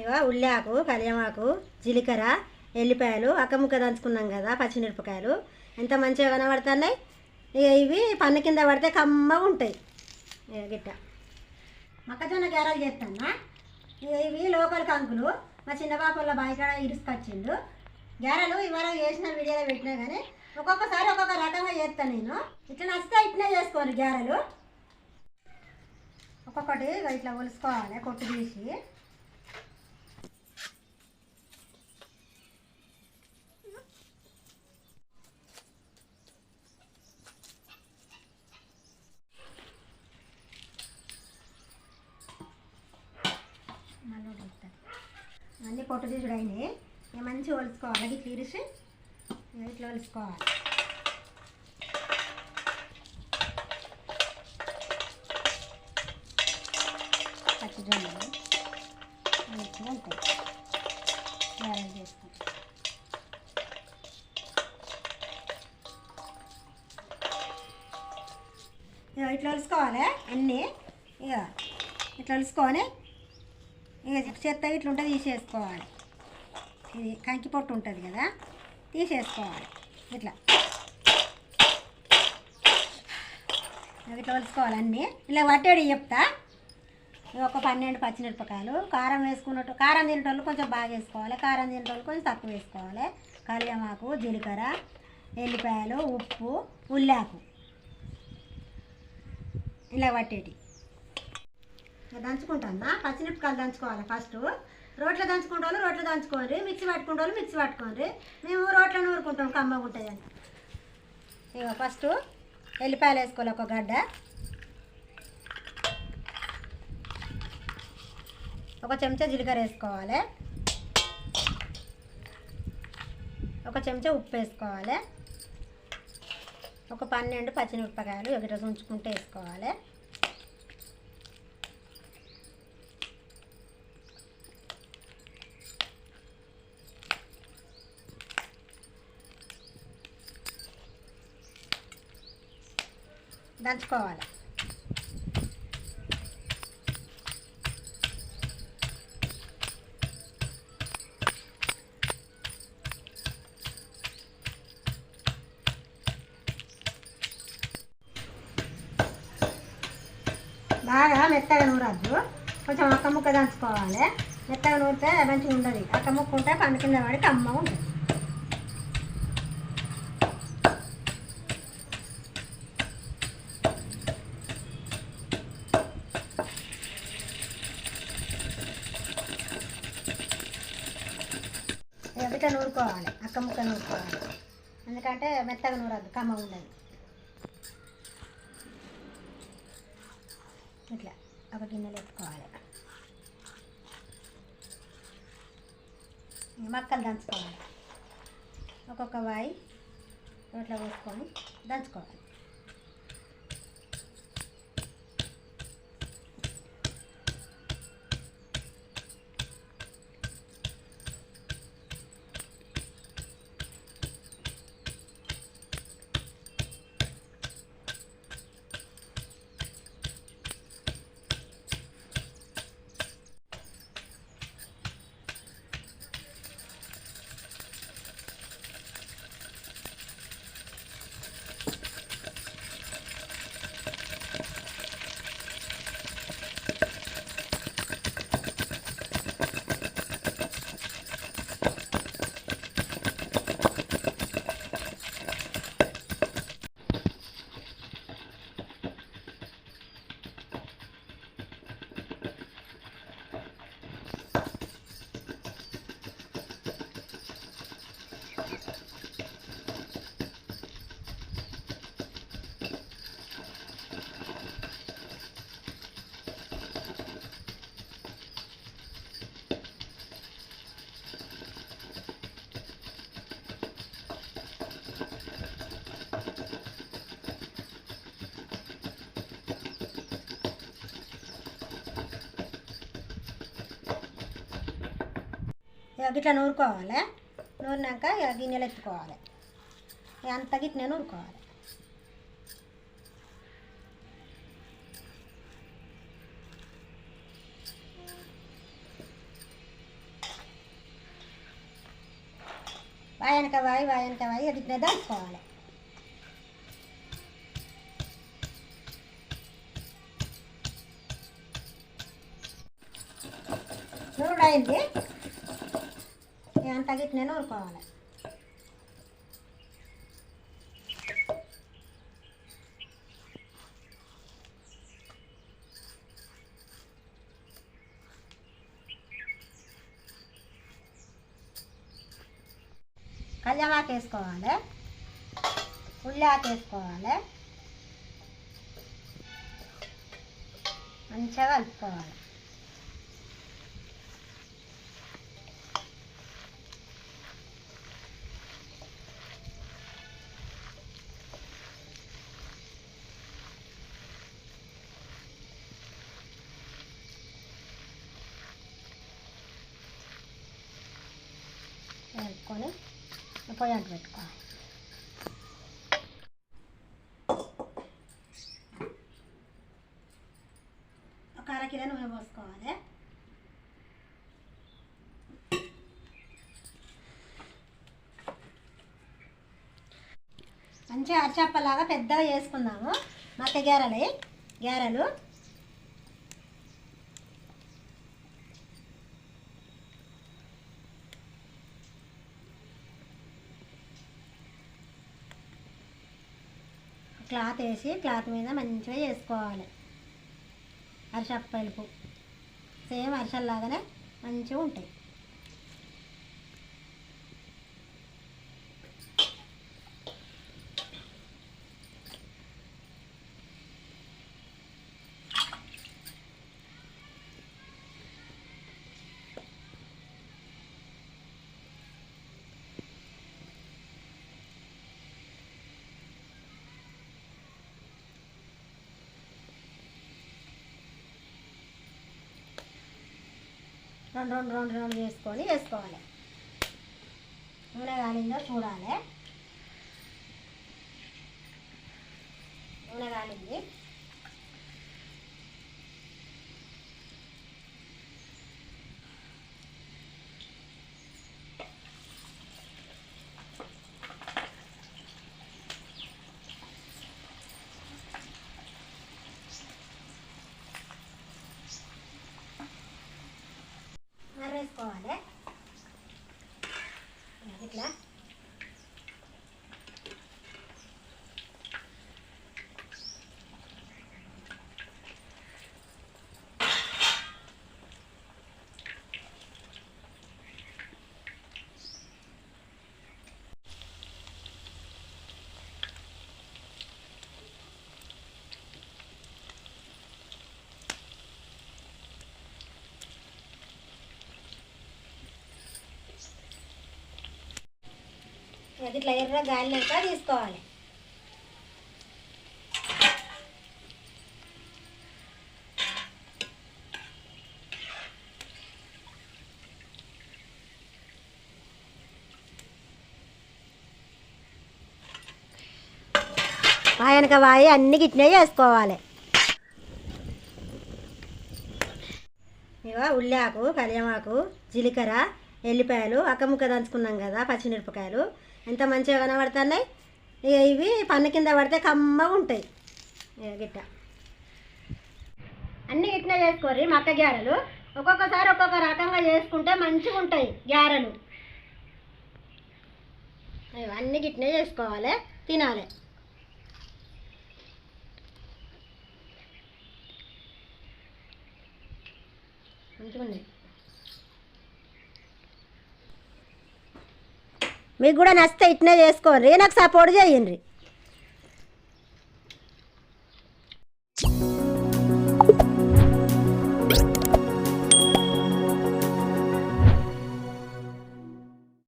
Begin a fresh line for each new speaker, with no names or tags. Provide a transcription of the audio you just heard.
ఇక ఉల్లాకు కలియమాకు జీలకర్ర ఎల్లిపాయలు అక్కముక్క దంచుకున్నాం కదా పచ్చిమిరపకాయలు. ఎంత మంచిగా కనబడుతున్నాయి? ఇక ఇవి పన్ను కింద పడితే కమ్మగా ఉంటాయి. ఇక గిట్ట. మొక్కజొన్న గారెలు చేస్తానా ఇక ఇవి లోకల్ కంకులు. మా చిన్న పాపల బాయికాడ ఇరుసుకొచ్చిండు. గారెలు ఇవాళ చేసిన వీడియోలో పెట్టినా కానీ ఒక్కొక్కసారి ఒక్కొక్క రకంగా చేస్తాను నేను. ఇట్లా నచ్చితే ఇట్లా చేసుకోవాలి గారెలు. ఒక్కొక్కటి ఇట్లా ఒలుసుకోవాలి కొట్టు తీసి. పొట్టు తీసుడు అయినాయి ఇక మంచిగా ఒలుసుకోవాలి. అది తీరిస్ ఇక ఇట్లా ఒలుచుకోవాలి పచ్చిజొన్నలు మంచిగా ఉంటాయి చేసుకుంటాం ఇక ఇట్లా ఒలుసుకోవాలి. అన్నీ. ఇక ఇట్లా ఒలుసుకొని ఇక చెత్త ఇట్లా ఉంటే తీసేసుకోవాలి. ఇది కంకి పొట్టు ఉంటుంది కదా తీసేసుకోవాలి. ఇట్లా. అవి ఇట్లా వలుసుకోవాలి అన్నీ. ఇలా వట్టేడి చెప్తా. ఒక పన్నెండు పచ్చిమిరపకాయలు కారం వేసుకున్నట్టు కారం తినేటోళ్ళు కొంచెం బాగా వేసుకోవాలి. కారం తినేటోళ్ళు కొంచెం తక్కువ వేసుకోవాలి. కలియమాకు జీలకర్ర ఎల్లిపాయలు ఉప్పు ఉల్లాకు ఇలా పట్టేటి. దంచుకుంటాను పచ్చిమిరపకాయలు దంచుకోవాలి ఫస్ట్. రోట్లో దంచుకుంటే వాళ్ళు రోట్లో దంచుకోండి మిక్సీ పట్టుకుంటే వాళ్ళు మిక్సీ పట్టుకోండి మేము రోట్లో నూరుకుంటాం కమ్మగా ఉంటుందని. ఇక ఫస్ట్ ఎల్లిపాయలు వేసుకోవాలి ఒక గడ్డ. ఒక చెంచా జీలకర్ర వేసుకోవాలి. ఒక చెంచా ఉప్పు వేసుకోవాలి. ఒక పన్నెండు పచ్చిమిరపకాయలు ఒకటి ఉంచుకుంటే వేసుకోవాలి. దంచుకోవాలి. బాగా మెత్తగా నూరద్దు. కొంచెం అక్క ముక్క దంచుకోవాలి. మెత్తగా నూరితే మంచిగా ఉండదు అక్క ముక్క ఉంటే పండు కింద పడి కమ్మ ఉంటుంది ఇట్లా నూరుకోవాలి అక్క ముక్క నూరుకోవాలి. ఎందుకంటే మెత్తగా నూరద్దు కమ్మ ఉండదు. ఇట్లా ఒక గిన్నెలో ఎత్తుకోవాలి మక్కలు దంచుకోవాలి. ఒక్కొక్క వాయి రోట్లో పోసుకొని దంచుకోవాలి. గిట్లా నూరుకోవాలి. నూరినాక గిన్నెలు ఎత్తుకోవాలి. అంత గిట్నే నూరుకోవాలి. వాయనక వాయి వాయనక వాయి అది ఇట్లా దాచుకోవాలి. నూనె అయింది అంత గిట్నే నూరుకోవాలి కళ్యామాకు వేసుకోవాలి. ఉల్లాకు వేసుకోవాలి. మంచిగా కలుపుకోవాలి. పొయ్యి అంటు పెట్టుకోవాలి ఒక అరకిలో నూనె పోసుకోవాలి. మంచిగా అరచేపలాగా పెద్దగా చేసుకుందాము. మక్క గారెలు గారెలు. క్లాత్ వేసి క్లాత్ మీద మంచిగా చేసుకోవాలి. అరిసప్పలుపు సేమ్ అరిసెల్లాగానే మంచిగా ఉంటాయి. రెండు రెండు రెండు రెండు వేసుకొని వేసుకోవాలి. నూనె కాలిందో చూడాలి. నూనె కాలింది. వేసుకోవాలి ఇట్లా ఇట్లా ఎర్ర గాలినాక తీసుకోవాలి. ఆయనక వాయి అన్ని గిట్నే చేసుకోవాలి. ఇక ఉల్లాకు కలియమాకు జీలకర్ర ఎల్లిపాయలు అక్కముక్క దంచుకున్నాం కదా పచ్చిమిరపకాయలు. ఎంత మంచిగా కనబడుతున్నాయి? ఇక ఇవి పన్ను కింద పడితే కమ్మగా ఉంటాయి. ఇక గిట్ట. అన్నీ ఇట్లా చేసుకోర్రి మక్క గ్యారెలు. ఒక్కొక్కసారి ఒక్కొక్క రకంగా చేసుకుంటే మంచిగా ఉంటాయి గ్యారెలు. అన్నీ గిట్నే చేసుకోవాలి తినాలి. మంచిగా ఉన్నాయి మీకు కూడా నచ్చితే ఇట్నే చేసుకోండి నాకు సపోర్ట్ చేయండి.